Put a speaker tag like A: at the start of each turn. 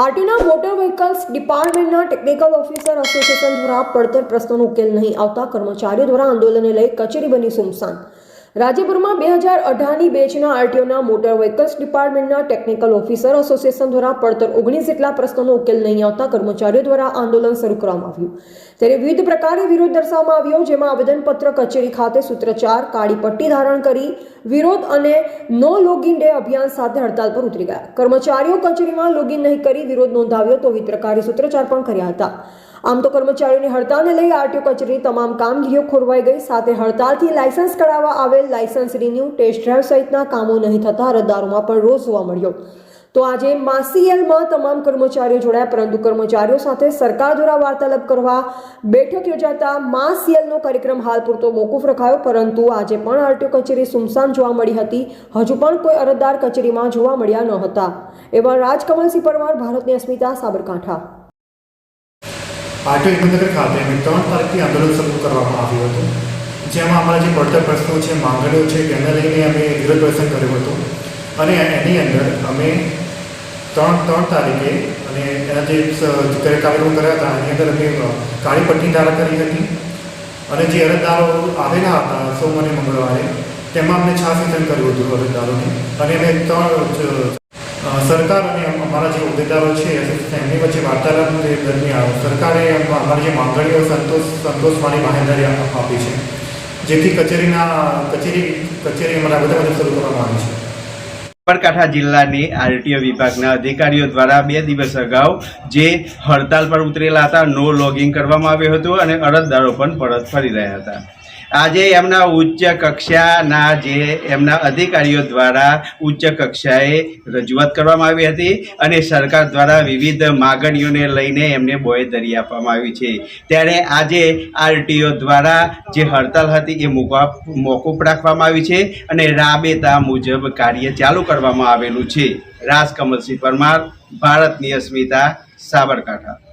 A: આરટીના motor vehicles ડિપાર્ટમેન્ટના technical officer association દ્વારા પડતર પ્રશ્નોનો ઉકેલ નહીં આવતા કર્મચારીઓ દ્વારા આંદોલનને લઈ કચેરી બની સુમસાન. રાજ્યભરમાં બે હજાર અઢારની બેચના આરટીઓના મોટર વ્હીકલ્સ ડિપાર્ટમેન્ટના ટેકનિકલ ઓફિસર એસોસિએશન દ્વારા પડતર ઓગણીસ જેટલા પ્રશ્નોનો ઉકેલ નહીં આવતા કર્મચારીઓ દ્વારા આંદોલન શરૂ કરવામાં આવ્યું. ત્યારે વિવિધ પ્રકારે વિરોધ દર્શાવવામાં આવ્યો, જેમાં આવેદનપત્ર કચેરી ખાતે સૂત્રચાર કાળી પટ્ટી ધારણ કરી, વિરોધ અને નો લોગિન ડે અભિયાન સાથે હડતાલ પર ઉતરી ગયા. કર્મચારીઓ કચેરીમાં લોગિન નહીં કરી વિરોધ નોંધાવ્યો તો વિવિધ પ્રકારે સૂત્રચાર પણ કર્યા હતા. આમ તો કર્મચારીઓની હડતાલને લઈ આરટીઓ કચેરીની તમામ કામગીરીઓ ખોરવાઈ ગઈ. સાથે હડતાલથી લાયસન્સ કરાવવા આવેલ લાયસન્સ રિન્યુ, ટેસ્ટ ડ્રાઈવ સહિતના કામો નહીં થતા રદારોમાં પણ રોષ જોવા મળ્યો. તો આજે માસીએલમાં તમામ કર્મચારીઓ જોડાયા, પરંતુ કર્મચારીઓ સાથે સરકાર દ્વારા વાર્તાલાપ કરવા બેઠક યોજાતા માસીએલનો કાર્યક્રમ હાલ પૂરતો મોકૂફ રખાયો, પરંતુ આજે પણ આરટીઓ કચેરી સુમસાન જોવા મળી હતી. હજુ પણ કોઈ અરજદાર કચેરીમાં જોવા મળ્યા ન હતા. એવા રાજકમલસિંહ પરમાર, ભારતની અસ્મિતા, સાબરકાંઠા.
B: આરટીઓ હિંમતનગર ખાતે અમે ત્રણ તારીખથી આંદોલન શરૂ કરવામાં આવ્યું હતું. જેમાં અમારા જે પડતર પ્રશ્નો છે, માંગણીઓ છે તેને લઈને અમે વિરોધ પ્રદર્શન કર્યું હતું. અને એની અંદર અમે ત્રણ ત્રણ તારીખે અને એના જે કાર્યક્રમો કર્યા હતા, એની અંદર અમે કાળી પટ્ટી ધારા કરી હતી. અને જે અરજદારો આવેલા હતા સોમ અને મંગળવારે, તેમાં અમને છાસ વિતરણ કર્યું હતું અરજદારોને. અને અમે ત્રણ સરકાર અને અમારા જે હોદ્દેદારો છે એમની વચ્ચે વાર્તાલાપ દરમિયાન સરકારે અમારી જે માંગણીઓ સંતોષ, સંતોષવાની બાહેંધારી આપી છે. જેથી કચેરીના, કચેરી કચેરી અમારા બધા બધા શરૂ કરવામાં આવી છે.
C: સાબરકાંઠા જિલ્લાની આરટીઓ વિભાગના અધિકારીઓ દ્વારા બે દિવસ અગાઉ જે હડતાલ પર ઉતરેલા હતા, નો લોગિંગ કરવામાં આવ્યું હતું અને અરજદારો પણ પરત ફરી રહ્યા હતા. આજે એમના ઉચ્ચ કક્ષાના જે એમના અધિકારીઓ દ્વારા ઉચ્ચ કક્ષાએ રજૂઆત કરવામાં આવી હતી અને સરકાર દ્વારા વિવિધ માગણીઓને લઈને એમને બોયધરી આપવામાં આવી છે. ત્યારે આજે આરટીઓ દ્વારા જે હડતાલ હતી એ મૂકવા મોકૂફ રાખવામાં આવી છે અને રાબેતા મુજબ કાર્ય ચાલુ કરવામાં આવેલું છે. રાજ કમલસિંહ પરમાર ભારતની અસ્મિતા સાબરકાંઠા.